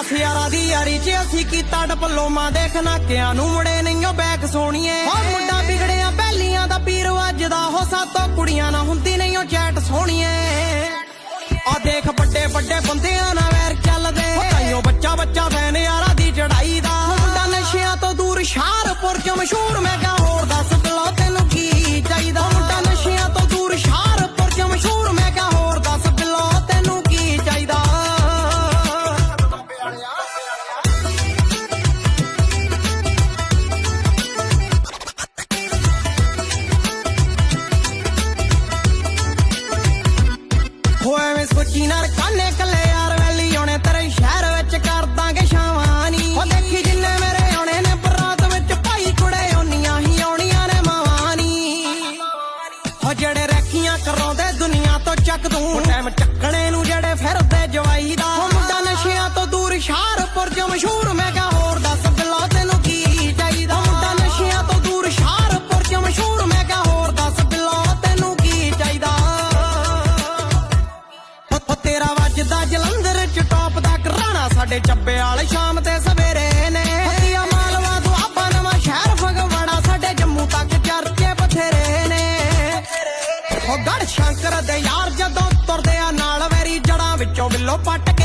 ਹਥਿਆਰਾਂ ਦੀ ਯਾਰੀ 'ਚ ਅਸੀਂ ਕੀਤਾ ਡਪਲੋਮਾ ਦੇਖਣਾ ਕਿਆਂ ਨੂੰ ਮੁੜੇ ਨਹੀਂਓ ਬੈਕ ਸੋਣੀਏ ਹੋ। ਮੁੰਡਾ ਵਿਗੜਿਆ ਬੈਲੀਆਂ ਦਾ ਪੀਰ ਵੱਜਦਾ ਹੋ ਸਾਤੋਂ ਕੁੜੀਆਂ ਨਾ ਹੁੰਦੀ ਨਹੀਂਓ ਚੈਟ ਸੋਣੀਏ ਆ ਦੇਖ ਵੱਡੇ ਵੱਡੇ ਬੰਦਿਆਂ ਨਾਲ ਵੈਰ ਚੱਲਦੇ। ਤਾਈਓ ਬੱਚਾ ਬੱਚਾ ਫੈਨ ਯਾਰਾਂ ਦੀ ਚੜਾਈ ਦਾ। ਮੁੰਡਾ ਨਸ਼ਿਆਂ ਤੋਂ ਦੂਰ ਸ਼ਾਹਰਪੁਰ ਚ ਮਸ਼ਹੂਰ ਮੈਂ ਹੋਏ ਵੇ ਸੋਚੀ ਨਾ ਕਾਨੇ ਕੱਲੇ ਯਾਰ, ਵੈਲੀ ਆਉਣੇ ਤੇਰੇ ਸ਼ਹਿਰ ਵਿੱਚ ਕਰ ਦਾਂਗੇ ਸ਼ਾਵਾਨੀ ਉਹ ਦੇਖੀ ਜਿੰਨੇ ਮੇਰੇ ਆਉਣੇ ਨੇ ਬਰਾਤ ਵਿੱਚ ਭਾਈ ਕੁੜੇ ਆਉਣੀਆਂ ਹੀ ਆਉਣੀਆਂ ਨੇ ਮਾਵਾਂ ਨੀ ਉਹ ਜਿਹੜੇ ਰੱਖੀਆਂ ਕਰਾਉਂਦੇ ਦੁਨੀਆ ਤੋਂ ਚੱਕ ਦੂੰ। ਟਾਈਮ ਚੱਕਣੇ ਨੂੰ ਜਿਹੜੇ ਫਿਰਦੇ ਜਵਾਈ ਦਾ। ਸਾਡੇ ਚੱਬੇ ਵਾਲੇ ਸ਼ਾਮ ਤੇ ਸਵੇਰੇ ਨੇ। ਹੱਤੀਆ ਮਾਲਵਾ ਦੁਆਬਾ ਨਵਾਂ ਸ਼ਹਿਰ, ਫਗਵਾੜਾ ਸਾਡੇ ਜੰਮੂ ਤੱਕ ਚਰਚੇ ਬਥੇਰੇ ਨੇ। ਉਹ ਗੜ ਸ਼ੰਕਰ ਦੇ ਯਾਰ ਜਦੋਂ ਤੁਰਦੇ ਆ ਨਾਲ ਵੈਰੀ ਜੜਾਂ ਵਿੱਚੋਂ ਬਿੱਲੋ ਪੱਟ